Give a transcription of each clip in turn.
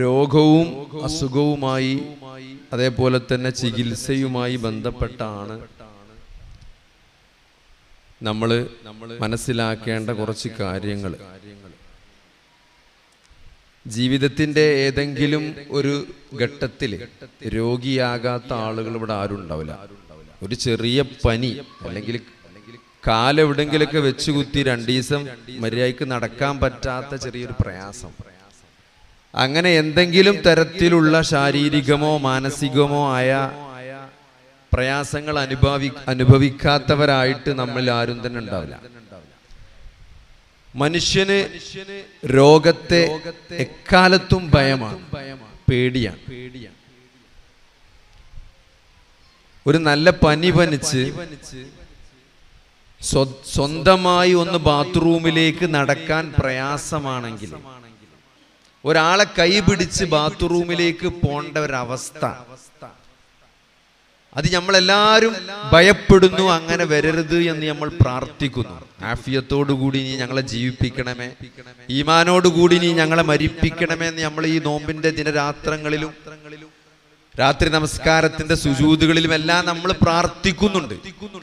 രോഗവും അസുഖവുമായി അതേപോലെ തന്നെ ചികിത്സയുമായി ബന്ധപ്പെട്ടാണ് നമ്മൾ മനസ്സിലാക്കേണ്ട കുറച്ച് കാര്യങ്ങൾ. ജീവിതത്തിന്റെ ഏതെങ്കിലും ഒരു ഘട്ടത്തിൽ രോഗിയാകാത്ത ആളുകൾ ഇവിടെ ആരും ഉണ്ടാവില്ല. ഒരു ചെറിയ പനി അല്ലെങ്കിൽ കാലെവിടെങ്കിലൊക്കെ വെച്ച് കുത്തി രണ്ടു ദിവസം മര്യാദയ്ക്ക് നടക്കാൻ പറ്റാത്ത ചെറിയൊരു പ്രയാസം. അങ്ങനെ എന്തെങ്കിലും തരത്തിലുള്ള ശാരീരികമോ മാനസികമോ ആയ പ്രയാസങ്ങൾ അനുഭവി അനുഭവിക്കാത്തവരായിട്ട് നമ്മളിൽ ആരും തന്നെ ഉണ്ടാവില്ല. മനുഷ്യന് രോഗത്തെ എക്കാലത്തും ഭയമാണ് പേടിയാണ്. ഒരു നല്ല പനി പനിച്ച് സ്വന്തമായി ഒന്ന് ബാത്റൂമിലേക്ക് നടക്കാൻ പ്രയാസമാണെങ്കിൽ ഒരാളെ കൈ പിടിച്ച് ബാത്റൂമിലേക്ക് പോണ്ട ഒരവസ്ഥ അത് നമ്മളെല്ലാവരും ഭയപ്പെടുന്നു അങ്ങനെ വരരുത് എന്ന് നമ്മൾ പ്രാർത്ഥിക്കുന്നു. ആഫിയത്തോടു കൂടി നീ ഞങ്ങളെ ജീവിപ്പിക്കണമേ. ഈമാനോടുകൂടി നീ ഞങ്ങളെ മരിപ്പിക്കണമേ എന്ന് നമ്മൾ ഈ നോമ്പിന്റെ ദിനരാത്രങ്ങളിലും രാത്രി നമസ്കാരത്തിന്റെ സുജൂതുകളിലും എല്ലാം നമ്മൾ പ്രാർത്ഥിക്കുന്നുണ്ട്.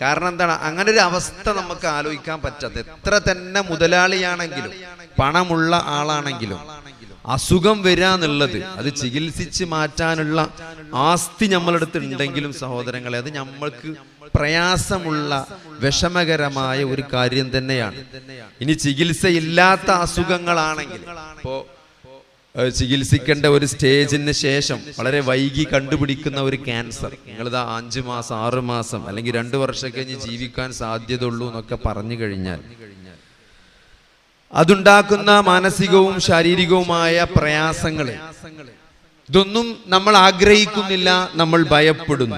കാരണം എന്താണ്? അങ്ങനെ ഒരു അവസ്ഥ നമുക്ക് ആലോചിക്കാൻ പറ്റാത്ത എത്ര തന്നെ മുതലാളിയാണെങ്കിലും പണമുള്ള ആളാണെങ്കിലും അസുഖം വരാന്നുള്ളത്. അത് ചികിത്സിച്ച് മാറ്റാനുള്ള ആസ്തി നമ്മളടുത്ത് ഉണ്ടെങ്കിലും സഹോദരങ്ങളെ അത് നമ്മൾക്ക് പ്രയാസമുള്ള വിഷമകരമായ ഒരു കാര്യം തന്നെയാണ്. ഇനി ചികിത്സയില്ലാത്ത അസുഖങ്ങളാണെങ്കിൽ ഇപ്പോ ചികിത്സിക്കേണ്ട ഒരു സ്റ്റേജിന് ശേഷം വളരെ വൈകി കണ്ടുപിടിക്കുന്ന ഒരു ക്യാൻസർ. നിങ്ങളിതാ അഞ്ചു മാസം ആറു മാസം അല്ലെങ്കിൽ രണ്ടു വർഷം കഴിഞ്ഞ് ജീവിക്കാൻ സാധ്യതയുള്ളൂ എന്നൊക്കെ പറഞ്ഞു കഴിഞ്ഞാൽ അതുണ്ടാക്കുന്ന മാനസികവും ശാരീരികവുമായ പ്രയാസങ്ങൾ ഇതൊന്നും നമ്മൾ ആഗ്രഹിക്കുന്നില്ല നമ്മൾ ഭയപ്പെടുന്നു.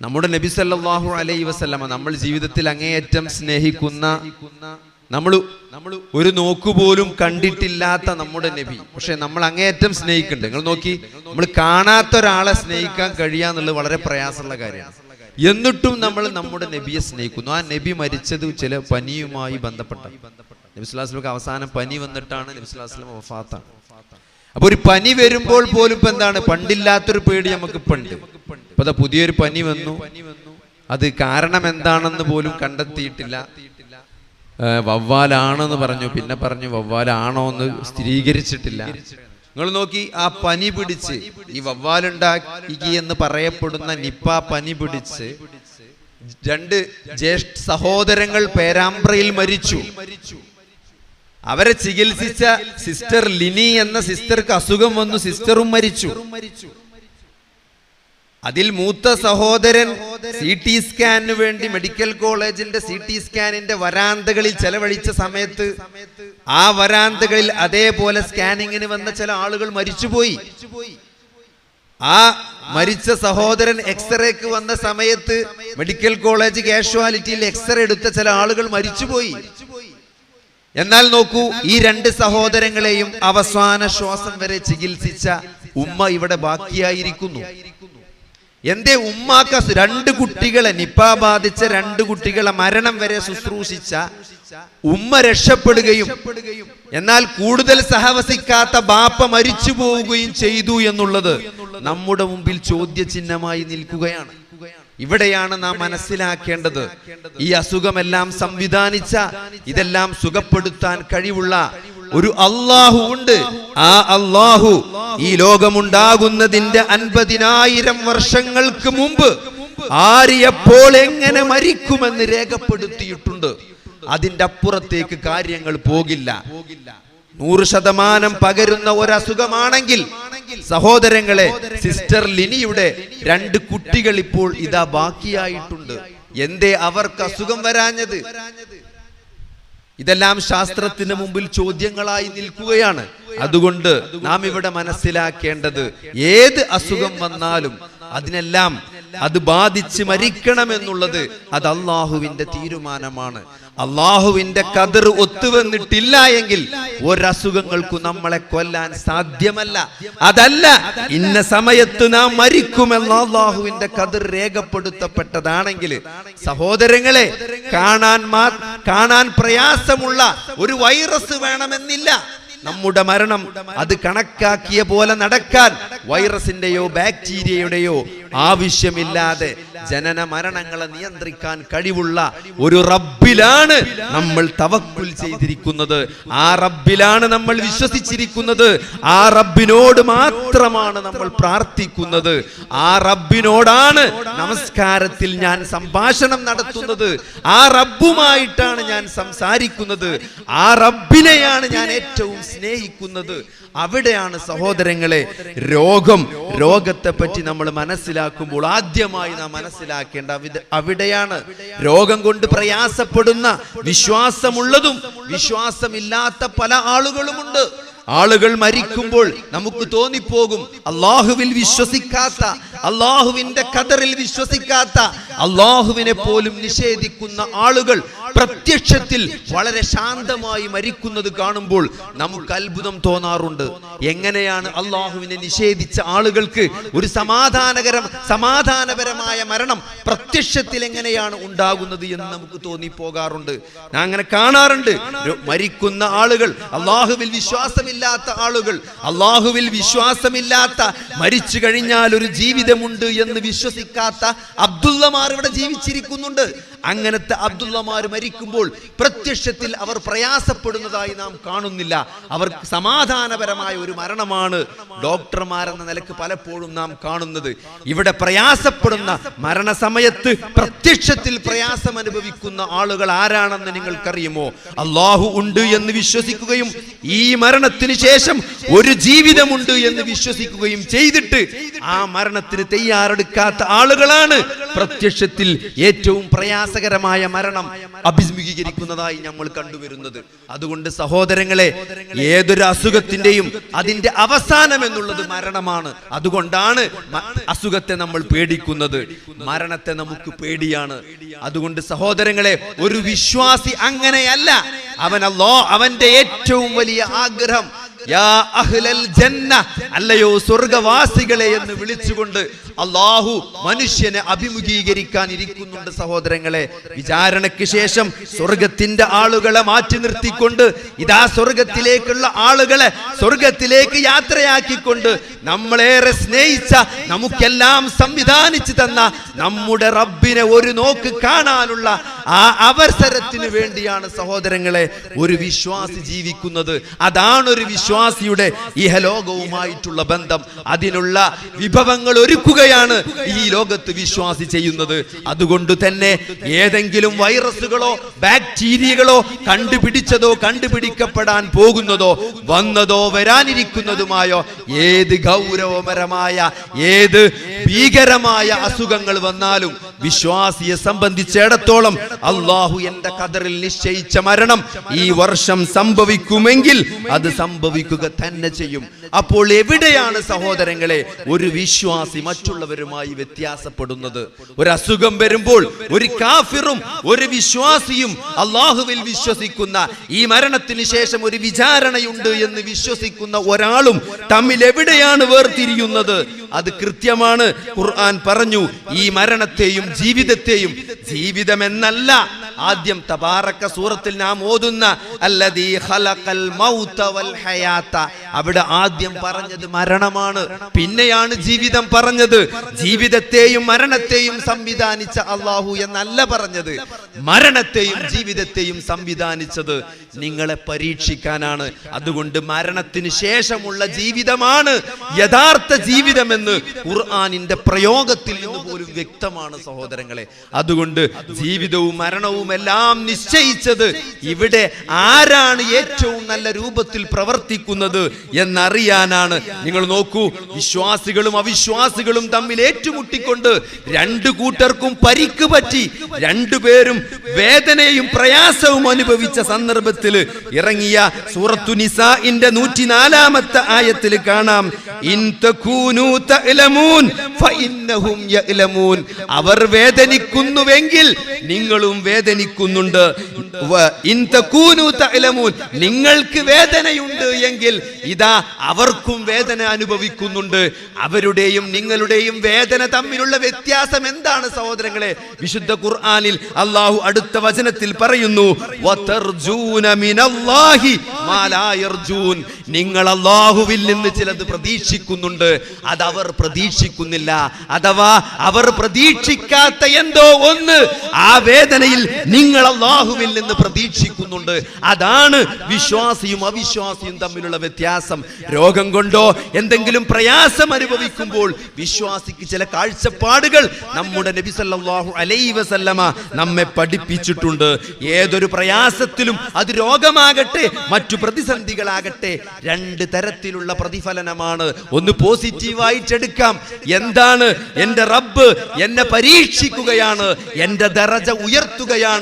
നമ്മുടെ നബി സല്ലല്ലാഹു അലൈ വസല്ലമ നമ്മൾ ജീവിതത്തിൽ അങ്ങേയറ്റം സ്നേഹിക്കുന്ന നമ്മൾ നമ്മൾ ഒരു നോക്കുപോലും കണ്ടിട്ടില്ലാത്ത നമ്മുടെ നബി. പക്ഷെ നമ്മൾ അങ്ങേയറ്റം സ്നേഹിക്കുന്നുണ്ട്. നിങ്ങൾ നോക്കി നമ്മൾ കാണാത്ത ഒരാളെ സ്നേഹിക്കാൻ കഴിയാന്നുള്ളത് വളരെ പ്രയാസമുള്ള കാര്യമാണ്. എന്നിട്ടും നമ്മൾ നമ്മുടെ നബിയെ സ്നേഹിക്കുന്നു. ആ നബി മരിച്ചത് ചില പനിയുമായി ബന്ധപ്പെട്ട നബി സ്വലാസ്ലമക്ക് അവസാനം പനി വന്നിട്ടാണ് നബി സ്വലാസ്ലം വഫാത്താണ്. അപ്പൊ ഒരു പനി വരുമ്പോൾ പോലും ഇപ്പൊ എന്താണ്? പണ്ടില്ലാത്തൊരു പേടി നമുക്ക് പണ്ട് ഇപ്പൊ പുതിയൊരു പനി വന്നു. അത് കാരണം എന്താണെന്ന് പോലും കണ്ടെത്തിയിട്ടില്ല. വവ്വാലാണെന്ന് പറഞ്ഞു. പിന്നെ പറഞ്ഞു വവ്വാലാണോ എന്ന് സ്ഥിരീകരിച്ചിട്ടില്ല. നിങ്ങൾ നോക്കി ആ പനി പിടിച്ച് ഈ വവ്വാലുണ്ടാക്കി എന്ന് പറയപ്പെടുന്ന നിപ്പ പനി പിടിച്ച് രണ്ട് ജ്യേഷ്ഠ സഹോദരങ്ങൾ പേരാമ്പ്രയിൽ മരിച്ചു. അവരെ ചികിത്സിച്ച സിസ്റ്റർ ലിനി എന്ന സിസ്റ്റർക്ക് അസുഖം വന്നു സിസ്റ്ററും മരിച്ചു. അതിൽ മൂത്ത സഹോദരൻ സി ടി സ്കാനിന് വേണ്ടി മെഡിക്കൽ കോളേജിന്റെ സി ടി സ്കാനിന്റെ വരാന്തകളിൽ ചെലവഴിച്ച സമയത്ത് ആ വരാന്തകളിൽ അതേപോലെ സ്കാനിങ്ങിന് വന്ന ചില ആളുകൾ മരിച്ചുപോയി. ആ മരിച്ച സഹോദരൻ എക്സ്റേക്ക് വന്ന സമയത്ത് മെഡിക്കൽ കോളേജ് കാഷ്വാലിറ്റിയിൽ എക്സ്റേ എടുത്ത ചില ആളുകൾ മരിച്ചുപോയി. എന്നാൽ നോക്കൂ ഈ രണ്ട് സഹോദരങ്ങളെയും അവസാന ശ്വാസം വരെ ചികിത്സിച്ച ഉമ്മ ഇവിടെ ബാക്കിയായിരിക്കുന്നു. എന്തേ ഉമ്മാക്ക രണ്ട് കുട്ടികളെ നിപ്പ ബാധിച്ച രണ്ട് കുട്ടികളെ മരണം വരെ ശുശ്രൂഷിച്ച ഉമ്മ രക്ഷപ്പെടുകയും എന്നാൽ കൂടുതൽ സഹവസിക്കാത്ത ബാപ്പ മരിച്ചു പോവുകയും ചെയ്തു എന്നുള്ളത് നമ്മുടെ മുമ്പിൽ ചോദ്യചിഹ്നമായി നിൽക്കുകയാണ്. ഇവിടെയാണ് നാം മനസ്സിലാക്കേണ്ടത്. ഈ അസുഖമെല്ലാം സംവിധാനിച്ച ഇതെല്ലാം സുഖപ്പെടുത്താൻ കഴിവുള്ള ഒരു അള്ളാഹു ഉണ്ട്. ആ അള്ളാഹു ഈ ലോകമുണ്ടാകുന്നതിന്റെ അൻപതിനായിരം വർഷങ്ങൾക്ക് മുമ്പ് ആര് എപ്പോൾ എങ്ങനെ മരിക്കുമെന്ന് രേഖപ്പെടുത്തിയിട്ടുണ്ട്. അതിന്റെ അപ്പുറത്തേക്ക് കാര്യങ്ങൾ പോകില്ല. നൂറ് ശതമാനം പകരുന്ന ഒരസുഖമാണെങ്കിൽ സഹോദരങ്ങളെ സിസ്റ്റർ ലിനിയുടെ രണ്ട് കുട്ടികൾ ഇപ്പോൾ ഇതാ ബാക്കിയായിട്ടുണ്ട്. എന്തേ അവർക്ക് അസുഖം വരാഞ്ഞത്? ഇതെല്ലാം ശാസ്ത്രത്തിന് മുമ്പിൽ ചോദ്യങ്ങളായി നിൽക്കുകയാണ്. അതുകൊണ്ട് നാം ഇവിടെ മനസ്സിലാക്കേണ്ടത് ഏത് അസുഖം വന്നാലും അതിനെല്ലാം അത് ബാധിച്ച് മരിക്കണമെന്നുള്ളത് അത് അള്ളാഹുവിന്റെ തീരുമാനമാണ്. അള്ളാഹുവിന്റെ കതിർ ഒത്തുവന്നിട്ടില്ല എങ്കിൽ ഒരസുഖങ്ങൾക്കും നമ്മളെ കൊല്ലാൻ സാധ്യമല്ല. അതല്ല ഇന്ന സമയത്ത് നാം മരിക്കുമെന്ന് അള്ളാഹുവിന്റെ കതിർ രേഖപ്പെടുത്തപ്പെട്ടതാണെങ്കിൽ സഹോദരങ്ങളെ കാണാൻ മാ കാണാൻ പ്രയാസമുള്ള ഒരു വൈറസ് വേണമെന്നില്ല. നമ്മുടെ മരണം അത് കണക്കാക്കിയ പോലെ നടക്കാൻ വൈറസിന്റെയോ ബാക്ടീരിയയുടെയോ ആവശ്യമില്ലാതെ ജനന മരണങ്ങളെ നിയന്ത്രിക്കാൻ കഴിവുള്ള ഒരു റബ്ബിലാണ് നമ്മൾ തവക്കുൽ ചെയ്തിരിക്കുന്നത്. ആ റബ്ബിലാണ് നമ്മൾ വിശ്വസിച്ചിരിക്കുന്നത്. ആ റബ്ബിനോട് മാത്രമാണ് നമ്മൾ പ്രാർത്ഥിക്കുന്നത്. ആ റബ്ബിനോടാണ് നമസ്കാരത്തിൽ ഞാൻ സംഭാഷണം നടത്തുന്നത്. ആ റബ്ബുമായിട്ടാണ് ഞാൻ സംസാരിക്കുന്നത്. ആ റബ്ബിനെയാണ് ഞാൻ ഏറ്റവും സ്നേഹിക്കുന്നത്. അവിടെയാണ് സഹോദരങ്ങളെ രോഗം. രോഗത്തെ പറ്റി നമ്മൾ മനസ്സിലാക്കുമ്പോൾ ആദ്യമായി നാം മനസ്സിലാക്കേണ്ട അവിടെയാണ് രോഗം കൊണ്ട് പ്രയാസപ്പെടുന്ന വിശ്വാസമുള്ളതും വിശ്വാസമില്ലാത്ത പല ആളുകളുമുണ്ട്. ആളുകൾ മരിക്കുമ്പോൾ നമുക്ക് തോന്നിപ്പോകും. അള്ളാഹുവിൽ വിശ്വസിക്കാത്ത അള്ളാഹുവിന്റെ കതറിൽ വിശ്വസിക്കാത്ത അള്ളാഹുവിനെ പോലും നിഷേധിക്കുന്ന ആളുകൾ പ്രത്യക്ഷത്തിൽ വളരെ ശാന്തമായി മരിക്കുന്നത് കാണുമ്പോൾ നമുക്ക് അത്ഭുതം തോന്നാറുണ്ട്. എങ്ങനെയാണ് അള്ളാഹുവിനെ നിഷേധിച്ച ആളുകൾക്ക് ഒരു സമാധാനകരം സമാധാനപരമായ മരണം പ്രത്യക്ഷത്തിൽ എങ്ങനെയാണ് ഉണ്ടാകുന്നത് എന്ന് നമുക്ക് തോന്നിപ്പോകാറുണ്ട്. ഞാൻ അങ്ങനെ കാണാറുണ്ട്. മരിക്കുന്ന ആളുകൾ അള്ളാഹുവിൽ വിശ്വാസമില്ലാത്ത ആളുകൾ അള്ളാഹുവിൽ വിശ്വാസമില്ലാത്ത മരിച്ചു കഴിഞ്ഞാൽ ഒരു ജീവിതമുണ്ട് എന്ന് വിശ്വസിക്കാത്ത അബ്ദുള്ളമാർ ഇവിടെ ജീവിച്ചിരിക്കുന്നുണ്ട്. അങ്ങനത്തെ അബ്ദുള്ളമാർ മരിക്കുമ്പോൾ പ്രത്യക്ഷത്തിൽ അവർ പ്രയാസപ്പെടുന്നതായി നാം കാണുന്നില്ല. അവർക്ക് സമാധാനപരമായ ഒരു മരണമാണ് ഡോക്ടർമാരെന്ന നിലയ്ക്ക് പലപ്പോഴും നാം കാണുന്നത്. ഇവിടെ പ്രയാസപ്പെടുന്ന മരണസമയത്ത് പ്രത്യക്ഷത്തിൽ പ്രയാസം അനുഭവിക്കുന്ന ആളുകൾ ആരാണെന്ന് നിങ്ങൾക്കറിയുമോ? അള്ളാഹു ഉണ്ട് എന്ന് വിശ്വസിക്കുകയും ഈ മരണത്തിന് ശേഷം ഒരു ജീവിതമുണ്ട് എന്ന് വിശ്വസിക്കുകയും ചെയ്തിട്ട് ആ മരണത്തിന് തയ്യാറെടുക്കാത്ത ആളുകളാണ് പ്രത്യക്ഷത്തിൽ ഏറ്റവും പ്രയാസകരമായ മരണം അഭിമുഖീകരിക്കുന്നതായി നമ്മൾ കണ്ടുവരുന്നത്. അതുകൊണ്ട് സഹോദരങ്ങളെ ഏതൊരു അസുഖത്തിന്റെയും അതിന്റെ അവസാനം എന്നുള്ളത് മരണമാണ്. അതുകൊണ്ടാണ് അസുഖത്തെ നമ്മൾ പേടിക്കുന്നത്. മരണത്തെ നമുക്ക് പേടിയാണ്. അതുകൊണ്ട് സഹോദരങ്ങളെ ഒരു വിശ്വാസി അങ്ങനെയല്ല. അവനല്ലോ അവന്റെ ഏറ്റവും വലിയ ആഗ്രഹം അല്ലയോ സ്വർഗവാസികളെ എന്ന് വിളിച്ചുകൊണ്ട് അള്ളാഹു മനുഷ്യനെ അഭിമുഖീകരിക്കാൻ ഇരിക്കുന്നുണ്ട് സഹോദരങ്ങളെ. വിചാരണയ്ക്ക് ശേഷം സ്വർഗത്തിന്റെ ആളുകളെ മാറ്റി നിർത്തിക്കൊണ്ട് ഇതാ സ്വർഗത്തിലേക്കുള്ള ആളുകളെ സ്വർഗത്തിലേക്ക് യാത്രയാക്കിക്കൊണ്ട് നമ്മളേറെ സ്നേഹിച്ച നമുക്കെല്ലാം സംവിധാനിച്ചു തന്ന നമ്മുടെ റബ്ബിനെ ഒരു നോക്ക് കാണാനുള്ള ആ അവസരത്തിന് വേണ്ടിയാണ് സഹോദരങ്ങളെ ഒരു വിശ്വാസി ജീവിക്കുന്നത്. അതാണ് ഒരു വിശ്വാസിയുടെ ഇഹലോകവുമായിട്ടുള്ള ബന്ധം അതിനുള്ള വിഭവങ്ങൾ ഒരുക്കുകയാണ് ഈ ലോകത്ത് വിശ്വാസി ചെയ്യുന്നത്. അതുകൊണ്ട് തന്നെ ഏതെങ്കിലും വൈറസുകളോ ബാക്ടീരിയകളോ കണ്ടുപിടിച്ചതോ കണ്ടുപിടിക്കപ്പെടാൻ പോകുന്നതോ വന്നതോ വരാനിരിക്കുന്നതുമായോ ഏത് ഗൗരവപരമായ ഏത് ഭീകരമായ അസുഖങ്ങൾ വന്നാലും വിശ്വാസിയെ സംബന്ധിച്ചിടത്തോളം അള്ളാഹു എന്റെ കതറിൽ നിശ്ചയിച്ച മരണം ഈ വർഷം സംഭവിക്കുമെങ്കിൽ അത് സംഭവിക്കുക തന്നെ ചെയ്യും. അപ്പോൾ എവിടെയാണ് സഹോദരങ്ങളെ ഒരു വിശ്വാസി മറ്റുള്ളവരുമായി വ്യത്യാസപ്പെടുന്നത്? ഒരു അസുഖം വരുമ്പോൾ ഒരു കാഫിറും ഒരു വിശ്വാസിയും അള്ളാഹുവിൽ വിശ്വസിക്കുന്ന ഈ മരണത്തിന് ശേഷം ഒരു വിചാരണയുണ്ട് എന്ന് വിശ്വസിക്കുന്ന ഒരാളും തമ്മിൽ എവിടെയാണ് വേർതിരിയുന്നത്? അത് കൃത്യമാണ്. ഖുർആൻ പറഞ്ഞു ഈ മരണത്തെയും ജീവിതത്തെയും ജീവിതം എന്നല്ല ആദ്യം തബാറക്ക സൂറത്തിൽ നാം ഓതുന്ന ഖലഖൽ മൗത വൽ അവിടെ ആദ്യം പറഞ്ഞത് മരണമാണ്. പിന്നെയാണ് ജീവിതം പറഞ്ഞത്. ജീവിതത്തെയും മരണത്തെയും സംവിധാനിച്ച അള്ളാഹു എന്നല്ല പറഞ്ഞത്. മരണത്തെയും ജീവിതത്തെയും സംവിധാനിച്ചത് നിങ്ങളെ പരീക്ഷിക്കാനാണ്. അതുകൊണ്ട് മരണത്തിന് ശേഷമുള്ള ജീവിതമാണ് യഥാർത്ഥ ജീവിതമെന്ന് ഖുർആാനിന്റെ പ്രയോഗത്തിൽ നിന്ന് പോലും വ്യക്തമാണ് സഹോദരങ്ങളെ. അതുകൊണ്ട് ജീവിതവും മരണവും എല്ലാം നിശ്ചയിച്ചത് ഇവിടെ ആരാണ് ഏറ്റവും നല്ല രൂപത്തിൽ പ്രവർത്തിക്കുന്നത് എന്നറിയാനാണ്. നിങ്ങൾ നോക്കൂ വിശ്വാസികളും അവിശ്വാസികളും തമ്മിൽ ഏറ്റുമുട്ടിക്കൊണ്ട് രണ്ടു കൂട്ടർക്കും പരിക്ക് പറ്റി രണ്ടുപേരും വേദനയും പ്രയാസവും അനുഭവിച്ച സന്ദർഭത്തിൽ ഇറങ്ങിയ സൂറത്തു നിസാഇന്റെ നൂറ്റിനാലാമത്തെ ആയത്തിൽ കാണാം. അവർ വേദനിക്കുന്നുവെങ്കിൽ നിങ്ങളും വേദനിക്കുന്നുണ്ട്. നിങ്ങൾക്ക് വേദനയുണ്ട് എങ്കിൽ ഇതാ അവർക്കും വേദന അനുഭവിക്കുന്നുണ്ട്. അവരുടെയും നിങ്ങളുടെയും വേദന തമ്മിലുള്ള വ്യത്യാസം എന്താണ് സഹോദരങ്ങളെ? വിശുദ്ധ ഖുർആാനിൽ അള്ളാഹു അടുത്ത വചനത്തിൽ പറയുന്നു നിങ്ങൾ അള്ളാഹുവിൽ നിന്ന് ചിലത് പ്രതീക്ഷിക്കുന്നുണ്ട്. അതവർ പ്രതീക്ഷിക്കുന്നില്ല. അഥവാ അവർ പ്രതീക്ഷിക്കാത്ത എന്തോ ഒന്ന് ആ വേദനയിൽ നിങ്ങൾ അള്ളാഹുവിൽ നിന്ന് പ്രതീക്ഷിക്കുന്നുണ്ട്. അതാണ് വിശ്വാസിയും അവിശ്വാസിയും തമ്മിലുള്ള വ്യത്യാസം. രോഗം കൊണ്ടോ എന്തെങ്കിലും പ്രയാസം അനുഭവിക്കുമ്പോൾ വിശ്വാസിക്ക് ചില കാഴ്ചപ്പാടുകൾ നമ്മുടെ നബി സല്ലല്ലാഹു അലൈഹി വസല്ലമ നമ്മെ പഠിപ്പിച്ചിട്ടുണ്ട്. ഏതൊരു പ്രയാസത്തിലും അത് രോഗമാകട്ടെ മറ്റു പ്രതിസന്ധികളാകട്ടെ രണ്ട് തരത്തിലുള്ള പ്രതിഫലനമാണ്. ഒന്ന് പോസിറ്റീവായിട്ടെടുക്കാം എന്താണ്? എന്റെ റബ്ബ് എന്നെ പരീക്ഷിക്കുകയാണ്. എന്റെ ദറജ ഉയർത്തുകയാണ്.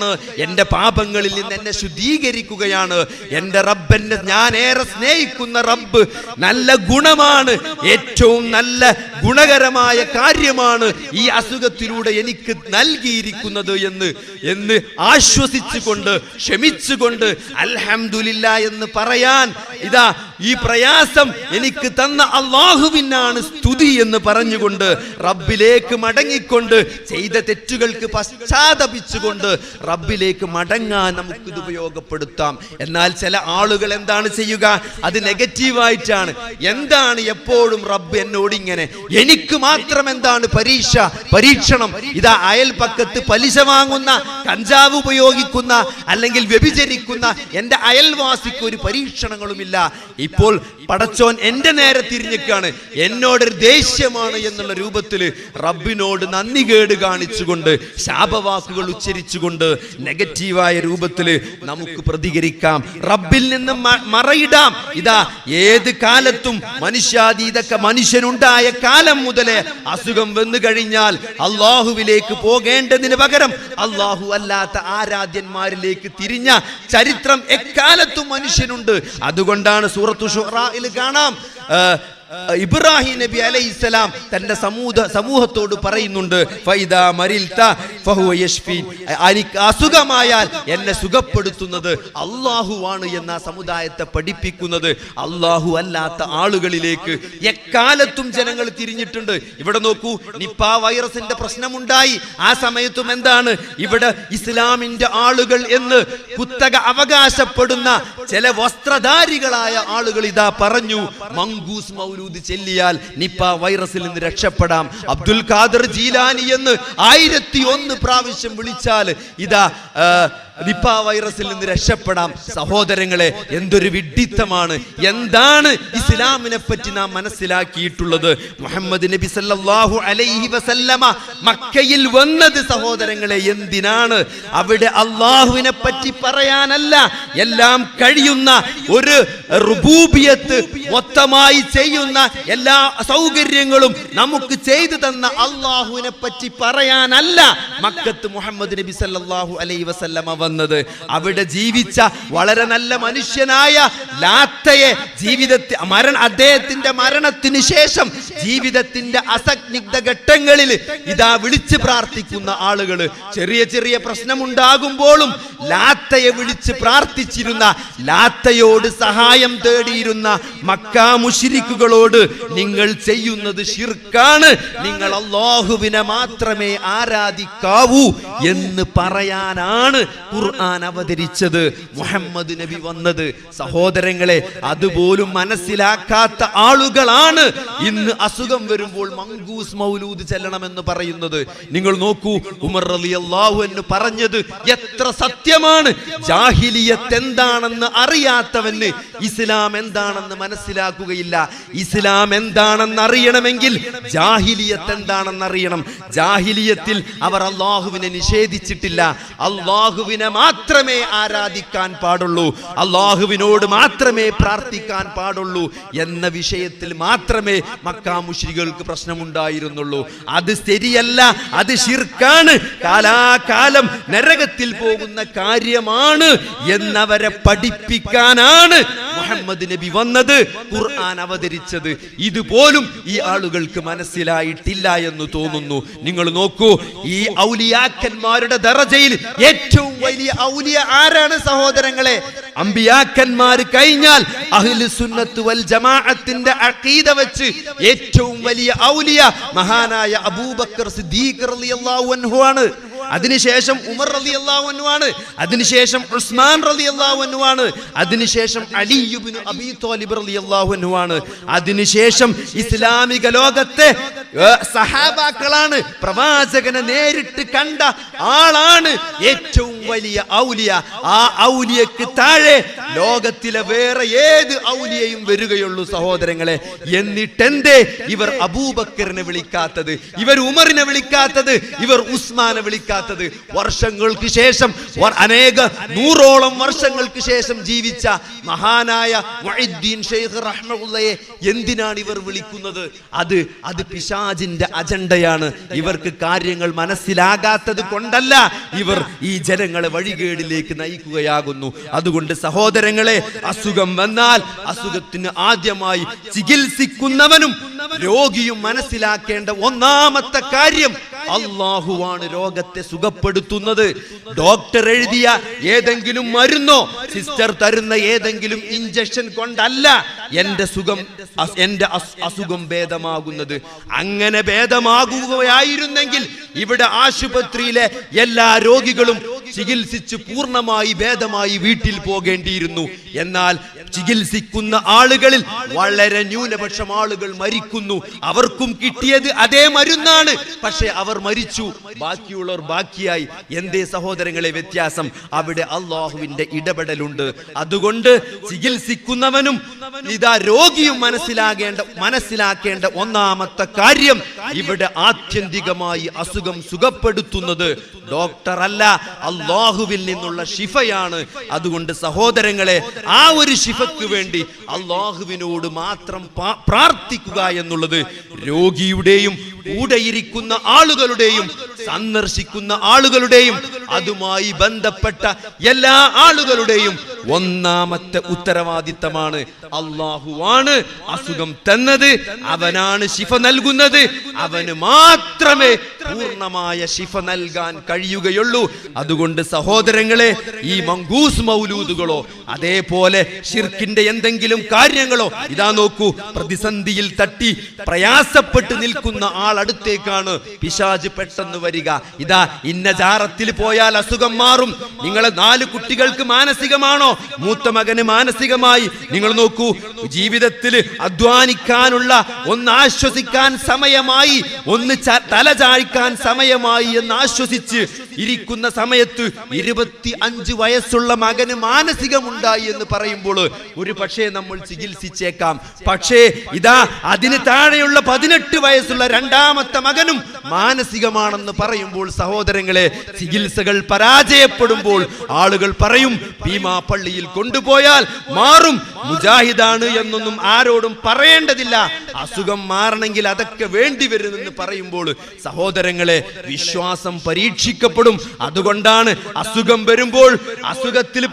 എന്റെ പാപങ്ങളിൽ നിന്ന് എന്നെ ശുദ്ധീകരിക്കുകയാണ്. എന്റെ റബ്ബെന്നെ ഞാൻ ഏറെ സ്നേഹിക്കുന്ന റബ്ബ് നല്ല ഗുണമാണ്. ഏറ്റവും നല്ല ഗുണകരമായ കാര്യമാണ് ഈ അസുഖത്തിലൂടെ എനിക്ക് നൽകിയിരിക്കുന്നത് എന്ന് എന്ന് ആശ്വസിച്ചുകൊണ്ട് ക്ഷമിച്ചുകൊണ്ട് അൽഹംദുലില്ല എന്ന് പറയാൻ ഇതാ ഈ പ്രയാസം എനിക്ക് തന്ന അള്ളാഹുവിനാണ് സ്തുതി എന്ന് പറഞ്ഞുകൊണ്ട് റബ്ബിലേക്ക് മടങ്ങിക്കൊണ്ട് ചെയ്ത തെറ്റുകൾക്ക് പശ്ചാത്തപിച്ചുകൊണ്ട് റബ്ബിലേക്ക് മടങ്ങാൻ നമുക്ക് ഇത് ഉപയോഗപ്പെടുത്താം. എന്നാൽ ചില ആളുകൾ എന്താണ് ചെയ്യുക? അത് നെഗറ്റീവായിട്ടാണ്. എന്താണ് എപ്പോഴും റബ്ബ് എന്നോട് ഇങ്ങനെ? എനിക്ക് മാത്രം എന്താണ് പരീക്ഷ പരീക്ഷണം. ഇതാ അയൽപക്കത്ത് പലിശ വാങ്ങുന്ന കഞ്ചാവ് ഉപയോഗിക്കുന്ന അല്ലെങ്കിൽ വ്യഭിചരിക്കുന്ന എന്റെ അയൽവാസിക്ക് ഒരു പരീക്ഷണങ്ങളുമില്ല. ഇപ്പോൾ പടച്ചോൻ എന്റെ നേരെ തിരിഞ്ഞിക്കാണ് എന്നോടൊരു ദേഷ്യമാണ് എന്നുള്ള രൂപത്തിൽ റബ്ബിനോട് നന്ദി കേട് കാണിച്ചുകൊണ്ട് ശാപവാക്കുകൾ ഉച്ചരിച്ചുകൊണ്ട് നെഗറ്റീവായ രൂപത്തിൽ നമുക്ക് പ്രതികരിക്കാം. റബ്ബിൽ നിന്ന് മറയിടാം. ഇതാ ഏത് കാലത്തും മനുഷ്യാതീതൊക്കെ മനുഷ്യനുണ്ടായ കാലം മുതലേ അസുഖം വന്നു കഴിഞ്ഞാൽ അള്ളാഹുവിലേക്ക് പോകേണ്ടതിന് പകരം അള്ളാഹു അല്ലാത്ത ആരാധ്യന്മാരിലേക്ക് തിരിഞ്ഞ ചരിത്രം എക്കാലത്തും മനുഷ്യനുണ്ട്. അതുകൊണ്ടാണ് സൂറത്തു ഷുറായിൽ കാണാം ഇബ്രാഹിം നബി അലൈഹി ഇസ്ലാം തന്റെ സമൂഹ സമൂഹത്തോട് പറയുന്നുണ്ട് അസുഖമായാൽ എന്നെ സുഖപ്പെടുത്തുന്നത് അള്ളാഹുവാണ് എന്ന സമുദായത്തെ പഠിപ്പിക്കുന്നത്. അള്ളാഹു അല്ലാത്ത ആളുകളിലേക്ക് എക്കാലത്തും ജനങ്ങൾ തിരിഞ്ഞിട്ടുണ്ട്. ഇവിടെ നോക്കൂ നിപ്പ വൈറസിന്റെ പ്രശ്നമുണ്ടായി. ആ സമയത്തും എന്താണ്? ഇവിടെ ഇസ്ലാമിന്റെ ആളുകൾ എന്ന് കുത്തക അവകാശപ്പെടുന്ന ചില വസ്ത്രധാരികളായ ആളുകൾ ഇതാ പറഞ്ഞു മങ്കൂസ് മൗലൂദ് ചെല്ലിയാൽ നിപ്പ വൈറസിൽ നിന്ന് രക്ഷപ്പെടാം. അബ്ദുൽ ഖാദർ ജീലാനി എന്ന് ആയിരത്തി ഒന്ന് പ്രാവശ്യം വിളിച്ചാൽ ഇതാ നിപ്പ വൈറസിൽ നിന്ന് രക്ഷപ്പെടാം. സഹോദരങ്ങളെ എന്തൊരു വിഡ്ഢിത്തമാണ്. എന്താണ് ഇസ്ലാമിനെ പറ്റി നാം മനസ്സിലാക്കിയിട്ടുള്ളത്? മുഹമ്മദ് നബി സല്ലല്ലാഹു അലൈഹി വസല്ലമ മക്കയിൽ വന്നത് സഹോദരങ്ങളെ എന്തിനാണ്? അവിടെ അള്ളാഹുവിനെ പറ്റി പറയാനല്ല. എല്ലാം കഴിയുന്ന ഒരു റുബൂബിയത്ത് മൊത്തമായി ചെയ്യുന്ന എല്ലാ സൗകര്യങ്ങളും നമുക്ക് ചെയ്തു തന്ന അള്ളാഹുവിനെ പറ്റി പറയാനല്ല. മക്കത്ത് മുഹമ്മദ് നബി സല്ലല്ലാഹു അലൈഹി വസല്ലമ വന്നത്. അവിടെ ജീവിച്ച വളരെ നല്ല മനുഷ്യനായ ലാത്തയെ ജീവിതത്തിൽ മരണ അദ്ദേഹത്തിന്റെ മരണത്തിന് ശേഷം ജീവിതത്തിന്റെ അസഗ്നിഗ്ധ ഘട്ടങ്ങളിൽ ഇതാ വിളിച്ച് പ്രാർത്ഥിക്കുന്ന ആളുകൾ ചെറിയ ചെറിയ പ്രശ്നമുണ്ടാകുമ്പോഴും ലാത്തയെ വിളിച്ച് പ്രാർത്ഥിച്ചിരുന്ന ലാത്തയോട് സഹായം തേടിയിരുന്ന മക്കാ മുഷിരിക്കുകളോട് നിങ്ങൾ ചെയ്യുന്നത് ഷിർക്കാണ് നിങ്ങൾ അള്ളാഹുവിനെ മാത്രമേ ആരാധിക്കാവൂ എന്ന് പറയാനാണ് ഖുർആൻ അവതരിച്ചത് മുഹമ്മദ് നബി വന്നത്. സഹോദരങ്ങളെ അതുപോലും മനസ്സിലാക്കാത്ത ആളുകളാണ് ഇന്ന് അസുഖം വരുമ്പോൾ മങ്കൂസ് മൗലൂദ് ചെല്ലണമെന്ന് പറയുന്നത്. നിങ്ങൾ നോക്കൂ ഉമർ റളിയല്ലാഹു എന്ന് പറഞ്ഞത് എത്ര സത്യമാണ്. ജാഹിലിയത്ത് എന്താണെന്ന് അറിയാത്തവന് ഇസ്ലാം എന്താണെന്ന് മനസ്സിലാക്കുകയില്ല. ഇസ്ലാം എന്താണെന്ന് അറിയണമെങ്കിൽ ജാഹിലിയത്ത് എന്താണെന്ന് അറിയണം. ജാഹിലിയത്തിൽ അവർ അള്ളാഹുവിനെ നിഷേധിച്ചിട്ടില്ല. അള്ളാഹുവിനെ മാത്രമേ ആരാധിക്കാൻ പാടുള്ളൂ. അള്ളാഹുവിനോട് മാത്രമേ പ്രാർത്ഥിക്കാൻ പാടുള്ളൂ എന്ന വിഷയത്തിൽ മാത്രമേ മക്കാമുശ്രികൾക്ക് പ്രശ്നമുണ്ടായിരുന്നുള്ളൂ. അത് ശരിയല്ല അത് ശിർക്കാണ്. കാലാകാലം നരകത്തിൽ പോകുന്ന കാര്യമാണ് എന്നവരെ പഠിപ്പിക്കാനാണ് മുഹമ്മദ് നബി വന്നത് ഖുർആൻ അവതരിച്ചത്. ഇതുപോലും ഈ ആളുകൾക്ക് മനസ്സിലായിട്ടില്ല എന്ന് തോന്നുന്നു. നിങ്ങൾ നോക്കൂ ഈ ഔലിയാക്കന്മാരുടെ ദറജയിൽ ഏറ്റവും വലിയ ഔലിയ ആരാണ് സഹോദരങ്ങളെ? അമ്പിയാക്കന്മാർ കഴിഞ്ഞാൽ അഹ്ലു സുന്നത്ത് വൽ ജമാഅത്തിന്റെ അഖീദ വെച്ച് ഏറ്റവും വലിയ ഔലിയ മഹാനായ അബൂബക്കർ സിദ്ദീഖ് റളിയല്ലാഹു അൻഹു ആണ്. അതിനുശേഷം ഉമർ അൻഹു ആണ് അതിനുശേഷം ഉസ്മാൻ അൻഹു ആണ് അതിനുശേഷം അലി അബി തോലിബ് റലി ആണ് അതിനുശേഷം ഇസ്ലാമിക ലോകത്തെ സഹാബാക്കളാണ് പ്രവാചകനെ നേരിട്ട് കണ്ട ആളാണ് ഏറ്റവും വലിയ ഔലിയ. ആ ഔലിയക്ക് താഴെ ലോകത്തിലെ വേറെ ഏത് ഔലിയയും വരികയുള്ളൂ സഹോദരങ്ങളെ. എന്നിട്ടെന്തേ ഇവർ അബൂബക്കറിനെ വിളിക്കാത്തത് ഇവർ ഉമറിനെ വിളിക്കാത്തത് ഇവർ ഉസ്മാനെ വിളിക്കാത്തത് വർഷങ്ങൾക്ക് ശേഷം അനേക നൂറോളം വർഷങ്ങൾക്ക് ശേഷം ജീവിച്ച മഹാനായ ഷെയ്ഖ് റഹ്മുള്ളയെ എന്തിനാണ് ഇവർ വിളിക്കുന്നത്? അത് അത് പിശാജിന്റെ അജണ്ടയാണ്. ഇവർക്ക് കാര്യങ്ങൾ മനസ്സിലാകാത്തത് കൊണ്ടല്ല ഇവർ ഈ ജനങ്ങളെ വഴികേടിലേക്ക് നയിക്കുകയാകുന്നു. അതുകൊണ്ട് സഹോദരങ്ങളെ അസുഖം വന്നാൽ അസുഖത്തിന് ആദ്യമായി ചികിത്സിക്കുന്നവനും രോഗിയും മനസ്സിലാക്കേണ്ട ഒന്നാമത്തെ കാര്യം അള്ളാഹുവാണ് രോഗത്തെ സുഖപ്പെടുത്തുന്നത്. ഡോക്ടർ എഴുതിയ ഏതെങ്കിലും മരുന്നോ സിസ്റ്റർ തരുന്ന ഏതെങ്കിലും ഇഞ്ചക്ഷൻ കൊണ്ടല്ല എന്റെ സുഖം എന്റെ അസുഖം ഭേദമാകുന്നത്. അങ്ങനെ ഭേദമാകുകയായിരുന്നെങ്കിൽ ഇവിടെ ആശുപത്രിയിലെ എല്ലാ രോഗികളും ചികിത്സിച്ച് പൂർണമായി ഭേദമായി വീട്ടിൽ പോകേണ്ടിയിരുന്നു. എന്നാൽ ചികിത്സിക്കുന്ന ആളുകളിൽ വളരെ ന്യൂനപക്ഷം ആളുകൾ മരിക്കുന്നു. അവർക്കും കിട്ടിയത് അതേ മരുന്നാണ്. പക്ഷെ അവർ മരിച്ചു. ബാക്കിയുള്ളവർ ബാക്കിയായി. എന്തേ സഹോദരങ്ങളെ വ്യത്യാസം? അവിടെ അള്ളാഹുവിന്റെ ഇടപെടലുണ്ട്. അതുകൊണ്ട് ചികിത്സിക്കുന്നവനും ഇതാ രോഗിയും മനസ്സിലാകേണ്ട മനസ്സിലാക്കേണ്ട ഒന്നാമത്തെ കാര്യം ഇവിടെ ആത്യന്തികമായി അസുഖം സുഖപ്പെടുത്തുന്നത് ഡോക്ടർ അല്ല അള്ളാഹുവിൽ നിന്നുള്ള ശിഫയാണ്. അതുകൊണ്ട് സഹോദരങ്ങളെ ആ ഒരു ശിഫയ്ക്ക് വേണ്ടി അള്ളാഹുവിനോട് മാത്രം പ്രാർത്ഥിക്കുക എന്നുള്ളത് രോഗിയുടെയും കൂടെയിരിക്കുന്ന ആളുകളുടെയും സന്ദർശിക്കുന്ന ആളുകളുടെയും അതുമായി ബന്ധപ്പെട്ട എല്ലാ ആളുകളുടെയും ഒന്നാമത്തെ ഉത്തരവാദിത്തമാണ്. അള്ളാഹുവാണ് അസുഖം തന്നത് അവനാണ് ശിഫ നൽകുന്നത് അവന് മാത്രമേ പൂർണമായ ശിഫ നൽകാൻ കഴിയുകയുള്ളൂ. അതുകൊണ്ട് സഹോദരങ്ങളെ ഈ മങ്കൂസ് മൗലൂദുകളോ അതേപോലെ ഷിർക്കിന്റെ എന്തെങ്കിലും കാര്യങ്ങളോ ഇതാ നോക്കൂ പ്രതിസന്ധിയിൽ തട്ടി പ്രയാസപ്പെട്ട് നിൽക്കുന്ന ആൾ അടുത്തേക്കാണ് പിശാജ് പെട്ടെന്ന് വരിക. ഇതാ ഇന്ന ജാറത്തിൽ പോയാൽ അസുഖം മാറും. നിങ്ങളെ നാല് കുട്ടികൾക്ക് മാനസികമാണോ? മൂത്ത മകന് മാനസികമായി. നിങ്ങൾ നോക്കൂ ജീവിതത്തിൽ അധ്വാനിക്കാനുള്ള ഒന്ന് ആശ്വസിക്കാൻ സമയമായി ഒന്ന് തല തല ചായ്ക്കാൻ സമയമായി എന്ന് ആശ്വസിച്ച് ഇരിക്കുന്ന സമയത്ത് ഇരുപത്തി അഞ്ച് വയസ്സുള്ള മകന് മാനസികമുണ്ടായി എന്ന് പറയുമ്പോൾ ഒരു പക്ഷേ നമ്മൾ ചികിത്സിച്ചേക്കാം. പക്ഷേ ഇതാ അതിന് താഴെയുള്ള പതിനെട്ട് വയസ്സുള്ള രണ്ടാമത്തെ മകനും മാനസികമാണെന്ന് പറയുമ്പോൾ സഹോദരങ്ങളെ ചികിത്സകൾ പരാജയപ്പെടുമ്പോൾ ആളുകൾ പറയും ഭീമാ പള്ളിയിൽ കൊണ്ടുപോയാൽ മാറും മുജാഹിദാണ് എന്നൊന്നും ആരോടും പറയേണ്ടതില്ല. അസുഖം മാറണമെങ്കിൽ അതൊക്കെ വേണ്ടി വരുമെന്ന് പറയുമ്പോൾ സഹോദരങ്ങളെ വിശ്വാസം പരീക്ഷിക്കപ്പെടും. അതുകൊണ്ടാണ് അസുഖം വരുമ്പോൾ അസുഖത്തിൽ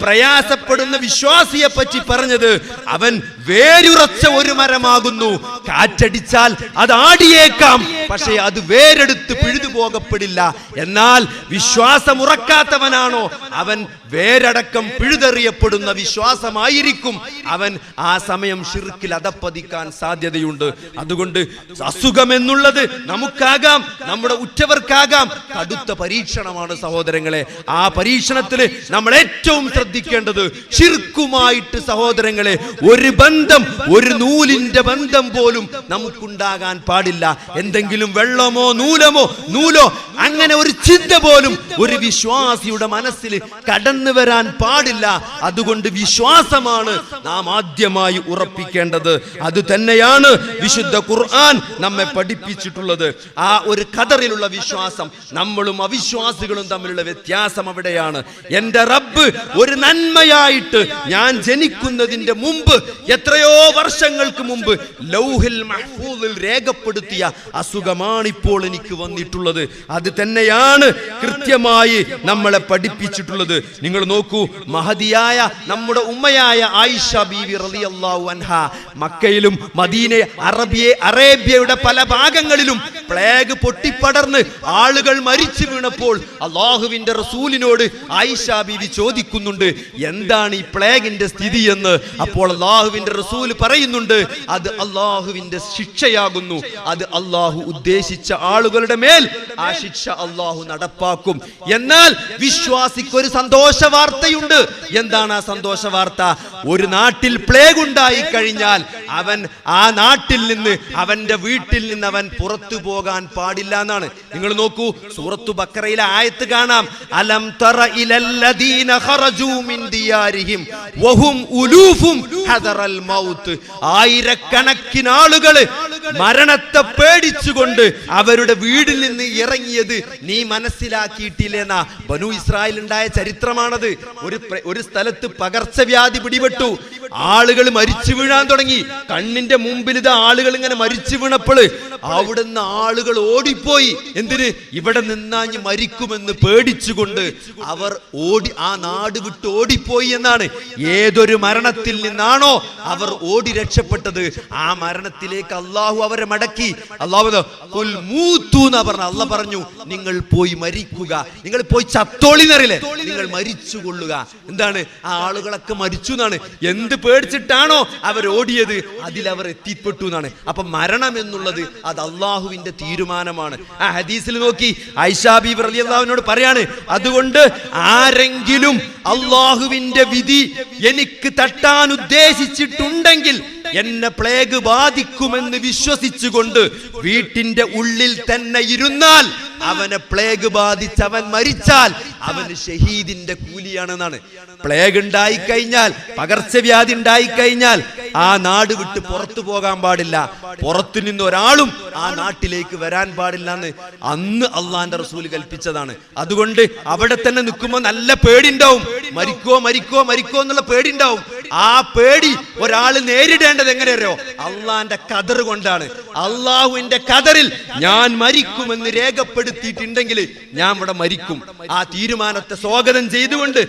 പ്രയാസപ്പെടുന്ന വിശ്വാസിയെ പറ്റി പറഞ്ഞത് അവൻ വേരുറച്ച ഒരു മരമാകുന്നു. കാറ്റടിച്ചാൽ അത് ആടിയേക്കാം. പക്ഷേ അത് വേരെടുത്ത് പിഴുതു പോകപ്പെടില്ല. എന്നാൽ വിശ്വാസം ഉറക്കാത്തവനാണോ? അവൻ വേരടക്കം പിഴുതെറിയപ്പെടുന്ന വിശ്വാസമായിരിക്കും. അവൻ ആ സമയം ഷിർക്കിൽ അതപ്പതിക്കാൻ സാധ്യതയുണ്ട്. അതുകൊണ്ട് അസുഖം എന്നുള്ളത് നമുക്കാകാം. നമ്മുടെ ഉറ്റവർക്കാകാം. കടുത്ത പരീക്ഷണമാണ് സഹോദരങ്ങളെ. ആ പരീക്ഷണത്തിൽ നമ്മൾ ഏറ്റവും ശ്രദ്ധിക്കേണ്ടത് ഷിർക്കുമായിട്ട് സഹോദരങ്ങളെ ഒരു ബന്ധം ഒരു നൂലിന്റെ ബന്ധം പോലും നമുക്കുണ്ടാകാൻ പാടില്ല. എന്തെങ്കിലും വെള്ളമോ നൂലമോ നൂലോ അങ്ങനെ ഒരു ചിന്ത പോലും ഒരു വിശ്വാസിയുടെ മനസ്സിൽ കടന്നു വരാൻ പാടില്ല. അതുകൊണ്ട് വിശ്വാസമാണ് നാം ആദ്യമായി ഉറപ്പിക്കേണ്ടത്. അത് തന്നെയാണ് വിശുദ്ധ ഖുർആൻ നമ്മെ പഠിപ്പിച്ചിട്ടുള്ളത്. ആ ഒരു കതറിലുള്ള വിശ്വാസം നമ്മളും അവിശ്വാസികളും തമ്മിലുള്ള വ്യത്യാസം അവിടെയാണ്. എന്റെ റബ്ബ് ഒരു നന്മയായിട്ട് ഞാൻ ജനിക്കുന്നതിന്റെ മുമ്പ് എത്രയോ വർഷങ്ങൾക്ക് മുമ്പ് ലൗഹിൽ മഹ്ഫൂദിൽ രേഖപ്പെടുത്തിയ അസുഖമാണ് ഇപ്പോൾ എനിക്ക് വന്നിട്ടുള്ളത്. അത് തന്നെയാണ് കൃത്യമായി നമ്മളെ പഠിപ്പിച്ചിട്ടുള്ളത്. നിങ്ങൾ നോക്കൂ മഹതിയായ നമ്മുടെ ഉമ്മയായ ആയിഷ ബീവി റളിയല്ലാഹു അൻഹ മക്കയിലും മദീന അറബിയെ അറേബ്യയുടെ പല ഭാഗങ്ങളിലും പ്ലേഗ് പൊട്ടിപ്പടർന്ന് ആളുകൾ മരിച്ചു വീണപ്പോൾ അള്ളാഹുവിന്റെ റസൂലിനോട് ആയിഷ ബീവി ചോദിക്കുന്നുണ്ട് എന്താണ് ഈ പ്ലേഗിന്റെ സ്ഥിതി എന്ന്? അപ്പോൾ അള്ളാഹുവിന്റെ റസൂൽ പറയുന്നുണ്ട് അത് അള്ളാഹുവിന്റെ ശിക്ഷയാകുന്നു. അത് അള്ളാഹു ഉദ്ദേശിച്ച ആളുകളുടെ മേൽ ആ ശിക്ഷ അള്ളാഹു നടപ്പാക്കും. എന്നാൽ വിശ്വാസിക്ക് ഒരു സന്തോഷ വാർത്തയുണ്ട്. എന്താണ് ആ സന്തോഷ വാർത്ത? ഒരു നാട്ടിൽ പ്ലേഗ് ഉണ്ടായി കഴിഞ്ഞാൽ അവൻ ആ നാട്ടിൽ നിന്ന് അവന്റെ വീട്ടിൽ നിന്ന് അവൻ പുറത്തു പോകാൻ പാടില്ല എന്നാണ്. നിങ്ങൾ നോക്കൂ സൂറത്തു ബക്കറയിലെ ആയത്ത് കാണാം. അലം തറ ഇലല്ലദീന ഖറജൂ വഹും ഉലൂഫും ഹദറൽ മൗത്ത്. ആയിരക്കണക്കിന് ആളുകൾ മരണത്തെ പേടിച്ചുകൊണ്ട് അവരുടെ വീടിൽ നിന്ന് ഇറങ്ങിയത് നീ മനസ്സിലാക്കിയിട്ടില്ലെന്നാ. ബനു ഇസ്രായേൽ ഉണ്ടായ ചരിത്രമാണത്. ഒരു ഒരു സ്ഥലത്ത് പകർച്ചവ്യാധി പിടിപെട്ടു. ആളുകൾ മരിച്ചു വീഴാൻ തുടങ്ങി. കണ്ണിന്റെ മുമ്പിൽ ഇത് ആളുകൾ ഇങ്ങനെ മരിച്ചു വീണപ്പോൾ അവിടുന്ന് ആളുകൾ ഓടിപ്പോയി. എന്തിന്? ഇവിടെ നിന്നാഞ്ഞ് മരിക്കുമെന്ന് പേടിച്ചുകൊണ്ട് അവർ ഓടി ആ നാട് വിട്ട് ഓടിപ്പോയി എന്നാണ്. ഏതൊരു മരണത്തിൽ നിന്നാണോ അവർ ഓടി രക്ഷപ്പെട്ടത്. ആ മരണത്തിലേക്ക് അള്ളാഹു അവരെ മടക്കി. അള്ളാഹു പറഞ്ഞു അള്ള പറഞ്ഞു നിങ്ങൾ പോയി മരിക്കുക. നിങ്ങൾ പോയി ചത്തോളി എന്നറിയില്ലേ? നിങ്ങൾ മരിച്ചു കൊള്ളുക എന്താണ്? ആ ആളുകളൊക്കെ മരിച്ചു എന്നാണ്. എന്ത് പേടിച്ചിട്ടാണോ അവർ ഓടിയത്? അതിൽ അവർ എത്തിപ്പെട്ടു എന്നാണ്. അപ്പൊ മരണം എന്നുള്ളത് അത് അള്ളാഹുവിന്റെ തീരുമാനമാണ്. ആ ഹദീസിൽ നോക്കി ഐഷാബി അള്ളാഹുവിനോട് പറയാണ് അതുകൊണ്ട് ആരെങ്കിലും അള്ളാഹുവിന്റെ വിധി എനിക്ക് തട്ടാൻ ഉദ്ദേശിച്ചിട്ടുണ്ടെങ്കിൽ എന്നെ പ്ലേഗ് ബാധിക്കുമെന്ന് വിശ്വസിച്ചുകൊണ്ട് വീട്ടിന്റെ ഉള്ളിൽ തന്നെ ഇരുന്നാൽ അവനെ പ്ലേഗ് ബാധിച്ച് അവൻ മരിച്ചാൽ അവന് ഷഹീദിന്റെ കൂലിയാണെന്നാണ്. പ്ലേഗ് ഉണ്ടായി കഴിഞ്ഞാൽ പകർച്ചവ്യാധി ഉണ്ടായി കഴിഞ്ഞാൽ ആ നാട് വിട്ട് പുറത്തു പോകാൻ പാടില്ല. പുറത്തു നിന്ന് ഒരാളും ആ നാട്ടിലേക്ക് വരാൻ പാടില്ല എന്ന് അന്ന് അള്ളാന്റെ റസൂൽ കൽപ്പിച്ചതാണ്. അതുകൊണ്ട് അവിടെ തന്നെ നിൽക്കുമ്പോൾ നല്ല പേടിണ്ടാവും മരിക്കോ മരിക്കോ മരിക്കോ എന്നുള്ള പേടിണ്ടാവും ആ പേടി ഒരാൾ നേരിടേണ്ടത് എങ്ങനെയറിയോ? അള്ളാന്റെ കതർ കൊണ്ടാണ്. അള്ളാഹുവിന്റെ കതറിൽ ഞാൻ മരിക്കുമെന്ന് രേഖപ്പെടുത്തിയിട്ടുണ്ടെങ്കിൽ ഞാൻ ഇവിടെ മരിക്കും. ആ തീരുമാനത്തെ സ്വാഗതം ചെയ്തുകൊണ്ട്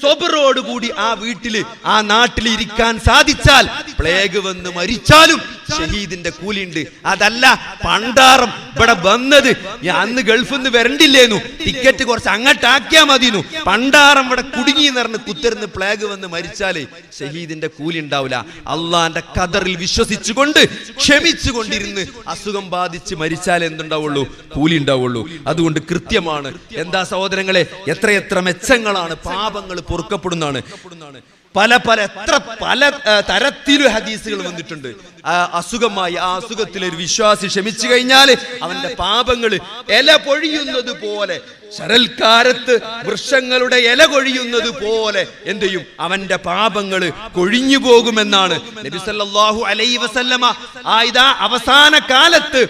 സ്വബറോടുകൂടി ആ വീട്ടിൽ ആ നാട്ടിൽ ഇരിക്കാൻ സാധിച്ചാൽ പ്ലേഗ് വന്ന് മരിച്ചാലും ഷഹീദിന്റെ കൂലിയുണ്ട്. അതല്ല പണ്ടാറം ഇവിടെ വന്നത് ഞാൻ അന്ന് ഗൾഫിൽ നിന്ന് വരണ്ടില്ലേന്നു. ടിക്കറ്റ് കുറച്ച് അങ്ങോട്ടാക്കിയാ മതിന്നു പണ്ടാറം ഇവിടെ കുടുങ്ങി നിറഞ്ഞ് കുത്തിരുന്ന് പ്ലേഗ് വന്ന് മരിച്ചാലേ ഷഹീദിന്റെ കൂലി ഉണ്ടാവില്ല. അള്ളാന്റെ കതറിൽ വിശ്വസിച്ചുകൊണ്ട് ക്ഷമിച്ചുകൊണ്ടിരുന്ന് അസുഖം ബാധിച്ച് മരിച്ചാൽ എന്തുണ്ടാവുള്ളൂ? കൂലി ഉണ്ടാവുള്ളൂ. അതുകൊണ്ട് കൃത്യമാണ്. എന്താ സഹോദരങ്ങളെ എത്രയെത്ര മെച്ചങ്ങളാണ് പാപങ്ങൾ പൊറുക്കപ്പെടുന്നതാണ്. പല പല എത്ര പല തരത്തിലും ഹദീസുകൾ വന്നിട്ടുണ്ട്. അസുഖമായി ആ അസുഖത്തിൽ ഒരു വിശ്വാസി ക്ഷമിച്ചു കഴിഞ്ഞാൽ അവന്റെ പാപങ്ങൾ ഇല പൊഴിയുന്നത് പോലെ ശരൽക്കാലത്ത് വൃക്ഷങ്ങളുടെ ഇല കൊഴിയുന്നത് പോലെ എന്ത് ചെയ്യും? അവന്റെ പാപങ്ങൾ കൊഴിഞ്ഞു പോകുമെന്നാണ് നബി സല്ലല്ലാഹു അലൈഹി വസല്ലമ ആ അവസാന കാലത്ത്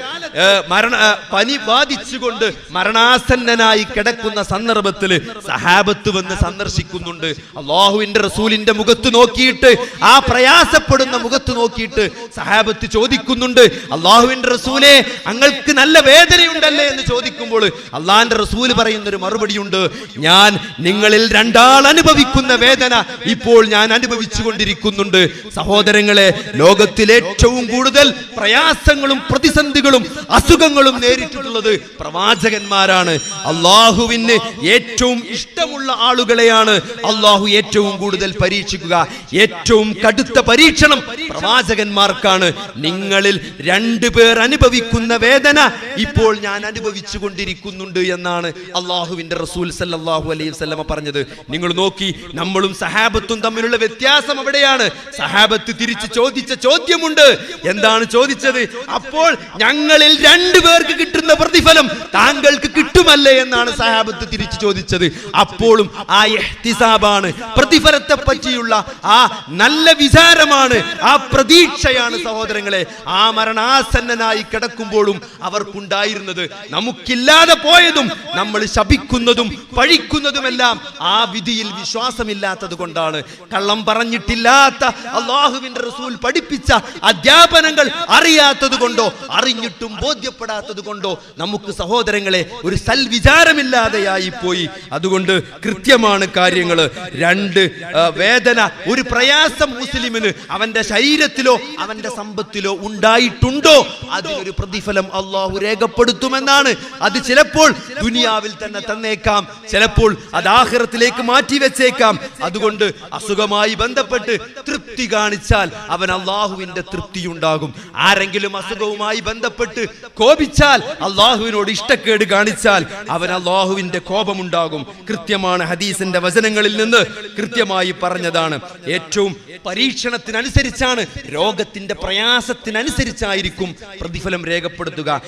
മരണ പനി ബാധിച്ചുകൊണ്ട് മരണാസന്നനായി കിടക്കുന്ന സന്ദർഭത്തിൽ സഹാബത്ത് വന്ന് സന്ദർശിക്കുന്നുണ്ട്. അള്ളാഹുവിന്റെ റസൂലിന്റെ മുഖത്ത് നോക്കിയിട്ട് ആ പ്രയാസപ്പെടുന്ന മുഖത്ത് നോക്കിയിട്ട് സഹാബത്ത് ചോദിക്കുന്നുണ്ട് അള്ളാഹുവിന്റെ റസൂലെ അങ്ങൾക്ക് നല്ല വേദനയുണ്ടല്ലേ? എന്ന് ചോദിക്കുമ്പോൾ അള്ളാഹിന്റെ റസൂൽ പറയുന്ന ഒരു മറുപടിയുണ്ട് ഞാൻ നിങ്ങളിൽ രണ്ടാൾ അനുഭവിക്കുന്ന വേദന ഇപ്പോൾ ഞാൻ അനുഭവിച്ചു കൊണ്ടിരിക്കുന്നുണ്ട് സഹോദരങ്ങളെ ലോകത്തിൽ ഏറ്റവും കൂടുതൽ പ്രയാസങ്ങളും പ്രതിസന്ധികളും അസുഖങ്ങളും നേരിട്ടിട്ടുള്ളത് പ്രവാചകന്മാരാണ്. അള്ളാഹുവിന് ഏറ്റവും ഇഷ്ടമുള്ള ആളുകളെയാണ് അള്ളാഹു ഏറ്റവും കൂടുതൽ പരീക്ഷിക്കുക ഏറ്റവും കടുത്ത പരീക്ഷണം പ്രവാചകന്മാർക്കാണ്. നിങ്ങളിൽ രണ്ടുപേർ അനുഭവിക്കുന്ന വേദന ഇപ്പോൾ ഞാൻ അനുഭവിച്ചു കൊണ്ടിരിക്കുന്നുണ്ട് എന്നാണ് അള്ളാഹുവിന്റെ റസൂൽ സല്ലാഹു അലൈഹി വസല്ലമ പറഞ്ഞത്. നിങ്ങൾ നോക്കി നമ്മളും സഹാബത്തും തമ്മിലുള്ള വ്യത്യാസം അവിടെയാണ്. സഹാബത്ത് തിരിച്ച് ചോദിച്ച ചോദ്യമുണ്ട്. എന്താണ് ചോദിച്ചത്? അപ്പോൾ ഞങ്ങളിൽ രണ്ടുപേർക്ക് കിട്ടുന്ന പ്രതിഫലം താങ്കൾക്ക് കിട്ടുമല്ലേ എന്നാണ് സഹാബത്ത് തിരിച്ചു ചോദിച്ചത്. അപ്പോഴും ആ എഹ്തിസാബാണ് പ്രതിഫലത്തെ പറ്റിയുള്ള ആ നല്ല വിചാരമാണ് ആ പ്രതീക്ഷയാണ് സഹോദരങ്ങളെ. ആ മരണാസന്നനായി കിടക്കുമ്പോഴും അവർക്കുണ്ടായിരുന്നത് നമുക്കില്ലാതെ പോയതും നമ്മൾ ശപിക്കുന്നതും പഴിക്കുന്നതുമെല്ലാം ആ വിധിയിൽ വിശ്വാസമില്ലാത്തത് കൊണ്ടാണ്. കള്ളം പറഞ്ഞിട്ടില്ലാത്ത അള്ളാഹുവിന്റെ റസൂൽ പഠിപ്പിച്ച അധ്യാപനങ്ങൾ അറിയാത്തത് കൊണ്ടോ അറിഞ്ഞിട്ടും ബോധ്യപ്പെടാത്തത് കൊണ്ടോ നമുക്ക് സഹോദരങ്ങളെ ഒരു സൽവിചാരമില്ലാതെയായി പോയി. അതുകൊണ്ട് കൃത്യമാണ് കാര്യങ്ങൾ രണ്ട് ആ, വേദന ഒരു പ്രയാസം മുസ്ലിമിന് അവന്റെ ശരീരത്തിലോ അവന്റെ സമ്പത്തിലോ ഉണ്ടായിട്ടുണ്ടോ? അതിനൊരു പ്രതിഫലം അള്ളാഹു രേഖപ്പെടുത്തുമെന്നാണ്. അത് ചിലപ്പോൾ ദുനിയാവിൽ തന്നെ തന്നേക്കാം ചിലപ്പോൾ അത് ആഹ്റത്തിലേക്ക് മാറ്റി വെച്ചേക്കാം. അതുകൊണ്ട് അസുഖമായി ബന്ധപ്പെട്ട് തൃപ്തി കാണിച്ചാൽ അവൻ അള്ളാഹുവിന്റെ തൃപ്തി ഉണ്ടാകും ആരെങ്കിലും അസുഖവുമായി ബന്ധപ്പെട്ട് കോപിച്ചാൽ അള്ളാഹുവിനോട് ഇഷ്ടക്കേട് കാണിച്ചാൽ അവൻ അള്ളാഹുവിന്റെ കോപമുണ്ടാകും. കൃത്യമാണ് ഹദീസിന്റെ വചനങ്ങളിൽ നിന്ന് കൃത്യമായി പറഞ്ഞതാണ്. ഏറ്റവും പരീക്ഷണത്തിനനുസരിച്ചാണ് രോഗത്തിന്റെ പ്രയാസത്തിനനുസരിച്ചായിരിക്കും പ്രതിഫലം രേഖപ്പെടുത്തുക.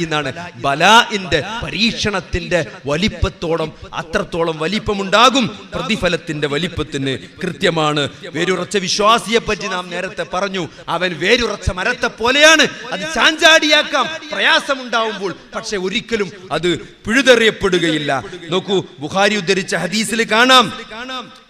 എന്നാണ്. പരീക്ഷണത്തിന്റെ വലിപ്പത്തോളം അത്രത്തോളം വലിപ്പമുണ്ടാകും. പ്രതിഫലത്തിന്റെ വലിപ്പത്തിന് കൃത്യമാണ്. വേരുറച്ച വിശ്വാസിയെ പറ്റി നാം നേരത്തെ പറഞ്ഞു. അവൻ വേരുറച്ച മരത്തെ പോലെയാണ്. അത് ചാഞ്ചാടിയാക്കാം. പ്രയാസമുണ്ടാവുമ്പോൾ പക്ഷെ ഒരിക്കലും അത് പിഴുതെറിയപ്പെടുകയില്ല. നോക്കൂ ബുഹാരി ഉദ്ധരിച്ച ഹദീസിൽ കാണാം.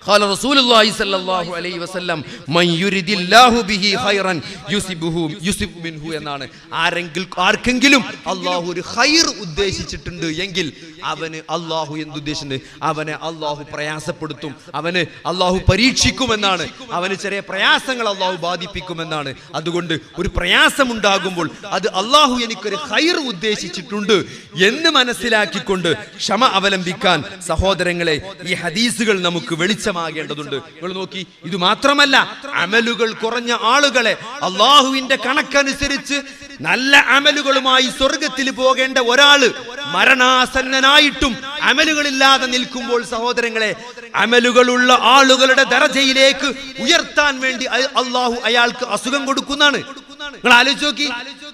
قال رسول الله صلى الله عليه وسلم من يريد الله به خيرا يصبه يصب منه എന്നാണ് ആരെങ്കിലും ആർക്കെങ്കിലും അള്ളാഹു ഒരു ഖൈർ ഉദ്ദേശിച്ചിട്ടുണ്ട് എങ്കിൽ അവന് അള്ളാഹു എന്തുദ്ദേശിച്ചിട്ടുണ്ട് അവനെ അള്ളാഹു പ്രയാസപ്പെടുത്തും അവന് അള്ളാഹു പരീക്ഷിക്കുമെന്നാണ് അവന് ചെറിയ പ്രയാസങ്ങൾ അള്ളാഹു ബാധിപ്പിക്കുമെന്നാണ് അതുകൊണ്ട് ഒരു പ്രയാസമുണ്ടാകുമ്പോൾ അത് അള്ളാഹു എനിക്കൊരു ഖൈർ ഉദ്ദേശിച്ചിട്ടുണ്ട് എന്ന് മനസ്സിലാക്കിക്കൊണ്ട് ക്ഷമ അവലംബിക്കാൻ സഹോദരങ്ങളെ ഈ ഹദീസുകൾ നമുക്ക് വെളിച്ചമാകേണ്ടതുണ്ട് നിങ്ങൾ നോക്കി ഇത് മാത്രമല്ല അമലുകൾ കുറഞ്ഞ ആളുകളെ അള്ളാഹുവിന്റെ കണക്കനുസരിച്ച് നല്ല അമലുകളുമായി സ്വർഗത്തിൽ പോകേണ്ട ഒരാൾ മരണാസന്നനായിട്ടും അമലുകളില്ലാതെ നിൽക്കുമ്പോൾ സഹോദരങ്ങളെ അമലുകളുള്ള ആളുകളുടെ ദറജയിലേക്ക് ഉയർത്താൻ വേണ്ടി അള്ളാഹു അയാൾക്ക് അസുഖം കൊടുക്കുന്നതാണ്. നിങ്ങൾ ആലോചിച്ച് നോക്കി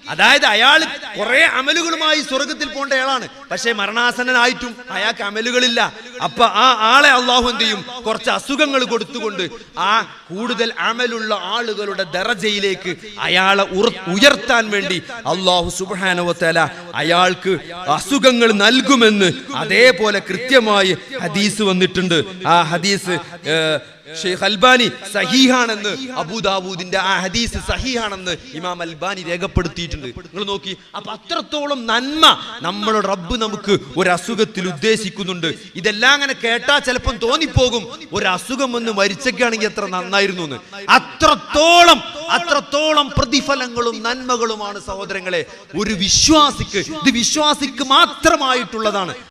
അതായത് അയാൾ കുറെ അമലുകളുമായി സ്വർഗത്തിൽ പോകേണ്ട അയാളാണ് പക്ഷേ മരണാസന്നനായിട്ടും അയാൾക്ക് അമലുകളില്ല. അപ്പൊ ആ ആളെ അള്ളാഹു എന്ത് ചെയ്യും? കുറച്ച് അസുഖങ്ങൾ കൊടുത്തുകൊണ്ട് ആ കൂടുതൽ അമലുള്ള ആളുകളുടെ ദറജയിലേക്ക് അയാളെ ഉയർത്താൻ വേണ്ടി അള്ളാഹു സുബാനവത്തല അയാൾക്ക് അസുഖങ്ങൾ നൽകുമെന്ന് അതേപോലെ കൃത്യമായി ഹദീസ് വന്നിട്ടുണ്ട്. ആ ഹദീസ് ഷെയ്ഖ് അൽബാനി സഹീഹാണെന്ന് അബൂദാവൂദിന്റെ ആ ഹദീസ് സഹീഹാണെന്ന് ഇമാം അൽബാനി രേഖപ്പെടുത്തിയിട്ടുണ്ട്. നിങ്ങൾ നോക്കി അപ്പൊ അത്രത്തോളം നന്മ നമ്മുടെ റബ്ബ് നമുക്ക് ഒരു അസുഖത്തിൽ ഉദ്ദേശിക്കുന്നുണ്ട്. ഇതെല്ലാം അങ്ങനെ കേട്ടാൽ ചിലപ്പം തോന്നിപ്പോകും. ഒരു അസുഖം ഒന്ന് മരിച്ചൊക്കെയാണെങ്കിൽ എത്ര നന്നായിരുന്നു എന്ന്. അത്രത്തോളം അത്രത്തോളം പ്രതിഫലങ്ങളും നന്മകളുമാണ് സഹോദരങ്ങളെ. ഒരു വിശ്വാസിക്ക് ഇത് വിശ്വാസിക്ക് മാത്രമായിട്ടുള്ളതാണ്.